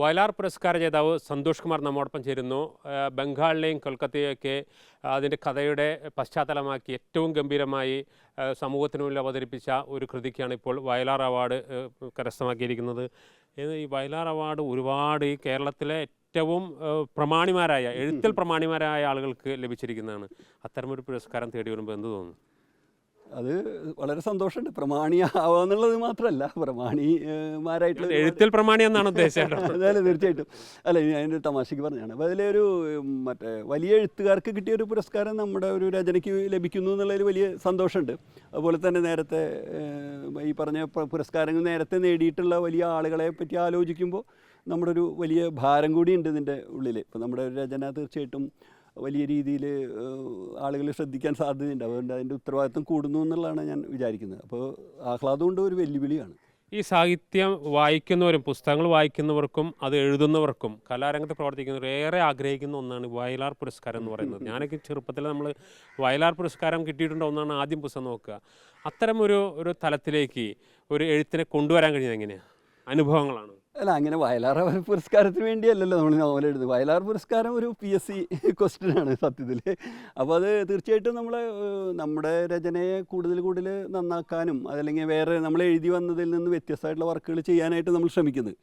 വയലാർ പുരസ്കാര ജേതാവ് സന്തോഷ് കുമാർ നമ്മോടൊപ്പം ചേരുന്നു. ബംഗാളിലെയും കൊൽക്കത്തയൊക്കെ അതിന്റെ കഥയുടെ പശ്ചാത്തലമാക്കി ഏറ്റവും ഗംഭീരമായി സമൂഹത്തിന് മുന്നിൽ അവതരിപ്പിച്ച ഒരു കൃതിക്കാണ് ഇപ്പോൾ വയലാർ അവാർഡ് കരസ്ഥമാക്കിയിരിക്കുന്നത്. ഈ വയലാർ അവാർഡ് ഒരുപാട് ഈ കേരളത്തിലെ ഏറ്റവും പ്രമാണിമാരായ എഴുത്തിൽ പ്രമാണിമാരായ ആളുകൾക്ക് ലഭിച്ചിരിക്കുന്നതാണ്. അത്തരമൊരു പുരസ്കാരം തേടി വരുമ്പോൾ എന്ത് തോന്നുന്നു അത് വളരെ സന്തോഷമുണ്ട്. പ്രമാണിയാവാന്നുള്ളത് മാത്രമല്ല. പ്രമാണിമാരായിട്ടുള്ള എഴുത്തിൽ പ്രമാണി എന്നാണ് ഉദ്ദേശിച്ചത്. അതെ തീർച്ചയായിട്ടും. അല്ല ഞാൻ ഒരു തമാശയ്ക്ക് പറഞ്ഞാണ് അപ്പോൾ അതിലൊരു മറ്റേ വലിയ എഴുത്തുകാർക്ക് കിട്ടിയ ഒരു പുരസ്കാരം നമ്മുടെ ഒരു രചനയ്ക്ക് ലഭിക്കുന്നു എന്നുള്ളതിൽ വലിയ സന്തോഷമുണ്ട്. അതുപോലെ തന്നെ നേരത്തെ ഈ പറഞ്ഞ പുരസ്കാരങ്ങൾ നേരത്തെ നേടിയിട്ടുള്ള വലിയ ആളുകളെ പറ്റി ആലോചിക്കുമ്പോൾ നമ്മുടെ ഒരു വലിയ ഭാരം കൂടിയുണ്ട് ഇതിന്റെ ഉള്ളിൽ ഇപ്പോൾ നമ്മുടെ ഒരു രചന തീർച്ചയായിട്ടും വലിയ രീതിയിൽ ആളുകൾ ശ്രദ്ധിക്കാൻ സാധ്യതയുണ്ട്. അതുകൊണ്ട് അതിന്റെ ഉത്തരവാദിത്വം കൂടുന്നു എന്നുള്ളതാണ് ഞാൻ വിചാരിക്കുന്നത്. അപ്പോൾ ആഹ്ലാദമുണ്ട് ഒരു വെല്ലുവിളിയാണ്. ഈ സാഹിത്യം വായിക്കുന്നവരും പുസ്തകങ്ങൾ വായിക്കുന്നവർക്കും അത് എഴുതുന്നവർക്കും കലാരംഗത്ത് പ്രവർത്തിക്കുന്നവർ ഏറെ ആഗ്രഹിക്കുന്ന ഒന്നാണ് വയലാർ പുരസ്കാരം എന്ന് പറയുന്നത്. ഞാനൊക്കെ ചെറുപ്പത്തിൽ നമ്മൾ വയലാർ പുരസ്കാരം കിട്ടിയിട്ടുണ്ടോ എന്നാണ് ആദ്യം പുസ്തകം നോക്കുക. അത്തരം ഒരു ഒരു തലത്തിലേക്ക് ഒരു എഴുത്തിനെ കൊണ്ടുവരാൻ കഴിയുന്നത് എങ്ങനെയാണ് അനുഭവങ്ങളാണ്? അല്ല അങ്ങനെ വയലാർ പുരസ്കാരത്തിന് വേണ്ടിയല്ലല്ലോ നമ്മൾ നോവൽ എഴുതുന്നത്. വയലാർ പുരസ്കാരം ഒരു പി എസ് സി ക്വസ്റ്റ്യൻ ആണ് സത്യത്തിൽ അപ്പോൾ അത് തീർച്ചയായിട്ടും നമ്മൾ നമ്മുടെ രചനയെ കൂടുതൽ കൂടുതൽ നന്നാക്കാനും അതല്ലെങ്കിൽ വേറെ നമ്മൾ എഴുതി വന്നതിൽ നിന്ന് വ്യത്യസ്തമായിട്ടുള്ള വർക്കുകൾ ചെയ്യാനായിട്ട് നമ്മൾ ശ്രമിക്കുന്നത്.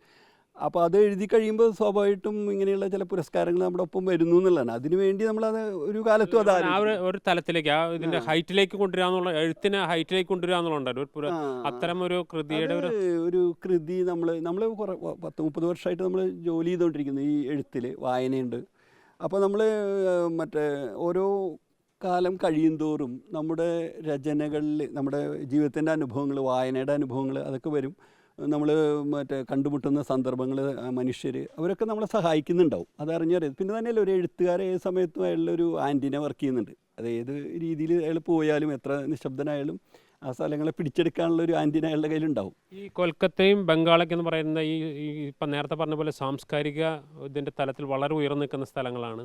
അപ്പോൾ അത് എഴുതി കഴിയുമ്പോൾ സ്വാഭാവികമായിട്ടും ഇങ്ങനെയുള്ള ചില പുരസ്കാരങ്ങൾ നമ്മുടെ ഒപ്പം വരുന്നു എന്നുള്ളതാണ്. അതിനുവേണ്ടി വേണ്ടി ഒരു കാലത്തും അത് ആ ഒരു ഒരു തലത്തിലേക്ക് ആ ഇതിന്റെ ഹൈറ്റിലേക്ക് കൊണ്ടുവരാന്നുള്ള എഴുത്തിനെ ഹൈറ്റിലേക്ക് കൊണ്ടുവരാന്നുള്ളതുണ്ടല്ലോ ഒരു പുര- അത്തരം ഒരു കൃതിയുടെ ഒരു അത് ഒരു കൃതി നമ്മൾ നമ്മൾ കുറേ പത്ത് മുപ്പത് വർഷമായിട്ട് നമ്മൾ ജോലി ചെയ്തുകൊണ്ടിരിക്കുന്നു ഈ എഴുത്തിൽ വായനയുണ്ട്. അപ്പോൾ നമ്മൾ മറ്റേ ഓരോ കാലം കഴിയുന്തോറും നമ്മുടെ രചനകളിൽ നമ്മുടെ ജീവിതത്തിന്റെ അനുഭവങ്ങൾ വായനയുടെ അനുഭവങ്ങൾ അതൊക്കെ വരും. നമ്മൾ മറ്റേ കണ്ടുമുട്ടുന്ന സന്ദർഭങ്ങൾ മനുഷ്യർ അവരൊക്കെ നമ്മളെ സഹായിക്കുന്നുണ്ടാവും. അതറിഞ്ഞറിയാം പിന്നെ തന്നെയല്ല ഒരു എഴുത്തുകാരെ ഏത് സമയത്തും അയാളുടെ ഒരു ആന്റിനെ വർക്ക് ചെയ്യുന്നുണ്ട്. അത് ഏത് രീതിയിൽ അയാൾ പോയാലും എത്ര നിശബ്ദനായാലും ആ സ്ഥലങ്ങളെ പിടിച്ചെടുക്കാനുള്ള ഒരു ആന്റിന അയാളുടെ കയ്യിലുണ്ടാവും. ഈ കൊൽക്കത്തയും ബംഗാളൊക്കെ എന്ന് പറയുന്ന ഈ ഇപ്പം നേരത്തെ പറഞ്ഞ പോലെ സാംസ്കാരിക ഇതിന്റെ തലത്തിൽ വളരെ ഉയർന്നു നിൽക്കുന്ന സ്ഥലങ്ങളാണ്.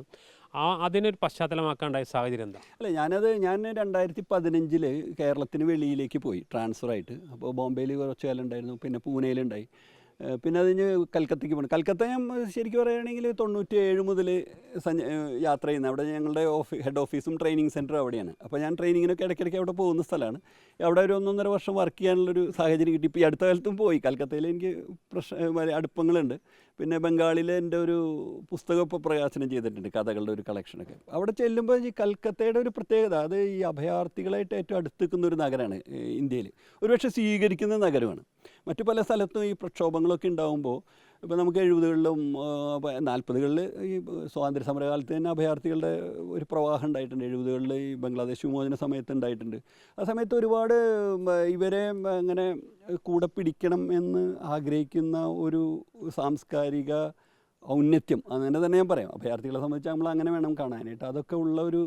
ആ അതിനൊരു പശ്ചാത്തലമാക്കാണ്ടായ സാഹചര്യം എന്താ? അല്ല ഞാനത് ഞാൻ രണ്ടായിരത്തി പതിനഞ്ചിൽ കേരളത്തിന് വെളിയിലേക്ക് പോയി ട്രാൻസ്ഫർ ആയിട്ട് അപ്പോൾ ബോംബെയിൽ കുറച്ച് കാലം ഉണ്ടായിരുന്നു പിന്നെ പൂനെയിലുണ്ടായി. പിന്നെ അതിന് കൽക്കത്തേക്ക് പോകണം കൽക്കത്ത ഞാൻ ശരിക്കും പറയുകയാണെങ്കിൽ തൊണ്ണൂറ്റി ഏഴ് മുതൽ യാത്ര ചെയ്യുന്നത്. അവിടെ ഞങ്ങളുടെ ഓഫീ ഹെഡ് ഓഫീസും ട്രെയിനിങ് സെന്ററും അവിടെയാണ്. അപ്പോൾ ഞാൻ ട്രെയിനിങ്ങിനൊക്കെ ഇടയ്ക്കിടയ്ക്ക് അവിടെ പോകുന്ന സ്ഥലമാണ്. അവിടെ ഒരു ഒന്നൊന്നര വർഷം വർക്ക് ചെയ്യാനുള്ളൊരു സാഹചര്യം കിട്ടി. ഇപ്പോൾ ഈ അടുത്ത കാലത്തും പോയി. കൽക്കത്തയിൽ എനിക്ക് പ്രശ്ന അടുപ്പങ്ങളുണ്ട്. പിന്നെ ബംഗാളിൽ എന്റെ ഒരു പുസ്തകം ഇപ്പോൾ പ്രകാശനം ചെയ്തിട്ടുണ്ട്. കഥകളുടെ ഒരു കളക്ഷനൊക്കെ. അവിടെ ചെല്ലുമ്പോൾ ഈ കൽക്കത്തയുടെ ഒരു പ്രത്യേകത അത് ഈ അഭയാർത്ഥികളായിട്ട് ഏറ്റവും അടുത്ത് നിൽക്കുന്ന ഒരു നഗരമാണ് ഇന്ത്യയിൽ. ഒരുപക്ഷെ സ്വീകരിക്കുന്ന നഗരമാണ്. മറ്റു പല സ്ഥലത്തും ഈ പ്രക്ഷോഭങ്ങളൊക്കെ ഉണ്ടാകുമ്പോൾ ഇപ്പോൾ നമുക്ക് എഴുപതുകളിലും നാൽപ്പതുകളിൽ ഈ സ്വാതന്ത്ര്യ സമരകാലത്ത് തന്നെ അഭയാർത്ഥികളുടെ ഒരു പ്രവാഹം ഉണ്ടായിട്ടുണ്ട്. എഴുപതുകളിൽ ഈ ബംഗ്ലാദേശ് വിമോചന സമയത്ത് ഉണ്ടായിട്ടുണ്ട്. ആ സമയത്ത് ഒരുപാട് ഇവരെ അങ്ങനെ കൂടെ പിടിക്കണം എന്ന് ആഗ്രഹിക്കുന്ന ഒരു സാംസ്കാരിക ഔന്നത്യം. അങ്ങനെ തന്നെ ഞാൻ പറയാം. അഭയാർത്ഥികളെ സംബന്ധിച്ച് നമ്മൾ അങ്ങനെ വേണം കാണാനായിട്ട്. അതൊക്കെ ഉള്ള ഒരു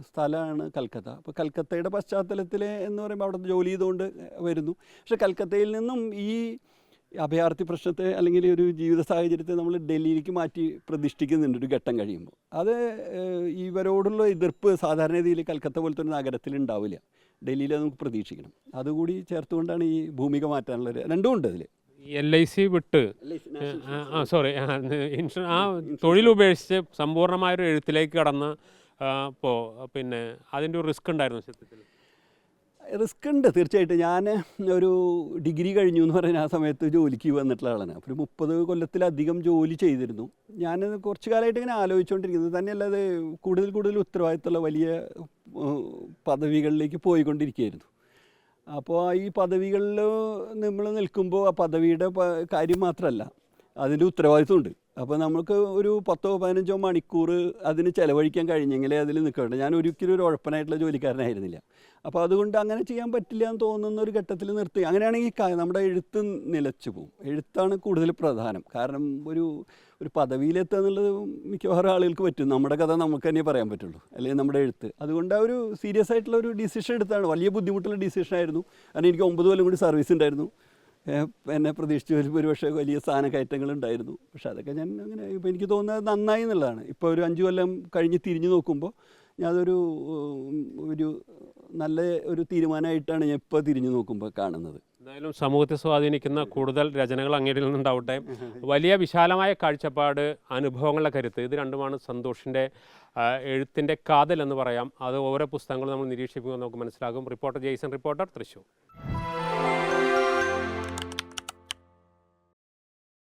സ്ഥലമാണ് കൽക്കത്ത. അപ്പോൾ കൽക്കത്തയുടെ പശ്ചാത്തലത്തിൽ എന്ന് പറയുമ്പോൾ അവിടെ ജോലി ചെയ്തുകൊണ്ട് വരുന്നു. പക്ഷേ കൽക്കത്തയിൽ നിന്നും ഈ അഭയാർത്ഥി പ്രശ്നത്തെ അല്ലെങ്കിൽ ഒരു ജീവിത സാഹചര്യത്തെ നമ്മൾ ഡൽഹിയിലേക്ക് മാറ്റി പ്രതിഷ്ഠിക്കുന്നുണ്ട് ഒരു ഘട്ടം കഴിയുമ്പോൾ. അത് ഇവരോടുള്ള എതിർപ്പ് സാധാരണ രീതിയിൽ കൽക്കത്ത പോലത്തെ ഒരു നഗരത്തിൽ ഉണ്ടാവില്ല. ഡൽഹിയിൽ നമുക്ക് പ്രതീക്ഷിക്കണം. അതുകൂടി ചേർത്തുകൊണ്ടാണ് ഈ ഭൂമിക മാറ്റാനുള്ളത്. രണ്ടും ഉണ്ട് അതിൽ എൽ ഐ സി വിട്ട്. ആ, സോറി ഇൻഷുറൻസ് ആ തൊഴിലുപേക്ഷിച്ച് സമ്പൂർണമായൊരു എഴുത്തിലേക്ക് കടന്ന് ഇപ്പോൾ പിന്നെ അതിന്റെ ഒരു റിസ്ക് ഉണ്ടായിരുന്നു സത്യത്തിൽ റിസ്ക് ഉണ്ട് തീർച്ചയായിട്ടും. ഞാൻ ഒരു ഡിഗ്രി കഴിഞ്ഞു എന്ന് പറയുന്ന ആ സമയത്ത് ജോലിക്ക് വന്നിട്ടുള്ള ആളാണ്. അപ്പോൾ ഒരു മുപ്പത് കൊല്ലത്തിലധികം ജോലി ചെയ്തിരുന്നു. ഞാൻ കുറച്ച് കാലമായിട്ട് ഇങ്ങനെ ആലോചിച്ചുകൊണ്ടിരിക്കുന്നത് തന്നെയല്ലാതെ കൂടുതൽ കൂടുതൽ ഉത്തരവാദിത്തമുള്ള വലിയ പദവികളിലേക്ക് പോയിക്കൊണ്ടിരിക്കുകയായിരുന്നു. അപ്പോൾ ഈ പദവികളിൽ നമ്മൾ നിൽക്കുമ്പോൾ ആ പദവിയുടെ കാര്യം മാത്രമല്ല അതിന്റെ ഉത്തരവാദിത്വമുണ്ട് അപ്പോൾ നമുക്ക് ഒരു പത്തോ പതിനഞ്ചോ മണിക്കൂർ അതിന് ചിലവഴിക്കാൻ കഴിഞ്ഞെങ്കിലേ അതിൽ നിൽക്കണ്ട ഞാൻ ഒരിക്കലും ഒരു ഉഴപ്പനായിട്ടുള്ള ജോലിക്കാരനായിരുന്നില്ല. അപ്പോൾ അതുകൊണ്ട് അങ്ങനെ ചെയ്യാൻ പറ്റില്ല എന്ന് തോന്നുന്ന ഒരു ഘട്ടത്തിൽ നിർത്തി അങ്ങനെയാണെങ്കിൽ നമ്മുടെ എഴുത്ത് നിലച്ചു പോകും. എഴുത്താണ് കൂടുതൽ പ്രധാനം. കാരണം ഒരു ഒരു പദവിയിലെത്തുക എന്നുള്ളത് മിക്കവാറും ആളുകൾക്ക് പറ്റും. നമ്മുടെ കഥ നമുക്ക് തന്നെ പറയാൻ പറ്റുള്ളൂ. അല്ലെങ്കിൽ നമ്മുടെ എഴുത്ത്. അതുകൊണ്ട് ആ ഒരു സീരിയസ് ആയിട്ടുള്ള ഒരു ഡിസിഷൻ എടുത്താണ്. വലിയ ബുദ്ധിമുട്ടുള്ള ഡിസിഷനായിരുന്നു കാരണം എനിക്ക് ഒമ്പത് കൊല്ലം കൂടി സർവീസ് ഉണ്ടായിരുന്നു. എന്നെ പ്രതീക്ഷിച്ച് ഒരു ഒരുപക്ഷെ വലിയ ഉണ്ടായിരുന്നു പക്ഷെ അതൊക്കെ ഞാൻ അങ്ങനെ ഇപ്പോൾ എനിക്ക് തോന്നുന്നത് നന്നായി എന്നുള്ളതാണ്. ഇപ്പോൾ ഒരു അഞ്ച് കൊല്ലം കഴിഞ്ഞ് തിരിഞ്ഞു നോക്കുമ്പോൾ ഞാൻ അതൊരു ഒരു നല്ല ഒരു തീരുമാനമായിട്ടാണ് ഞാൻ ഇപ്പോൾ തിരിഞ്ഞു നോക്കുമ്പോൾ കാണുന്നത്. എന്തായാലും സമൂഹത്തെ സ്വാധീനിക്കുന്ന കൂടുതൽ രചനകൾ അങ്ങേരിൽ നിന്നുണ്ടാവട്ടെ. വലിയ വിശാലമായ കാഴ്ചപ്പാട് അനുഭവങ്ങളുടെ കരുത്ത് ഇത് രണ്ടുമാണ് സന്തോഷിന്റെ എഴുത്തിന്റെ കാതൽ എന്ന് പറയാം. അത് ഓരോ പുസ്തകങ്ങളും നമ്മൾ നിരീക്ഷിക്കുമ്പോൾ നമുക്ക് മനസ്സിലാകും. Reporter Jaison reporter Thrissur.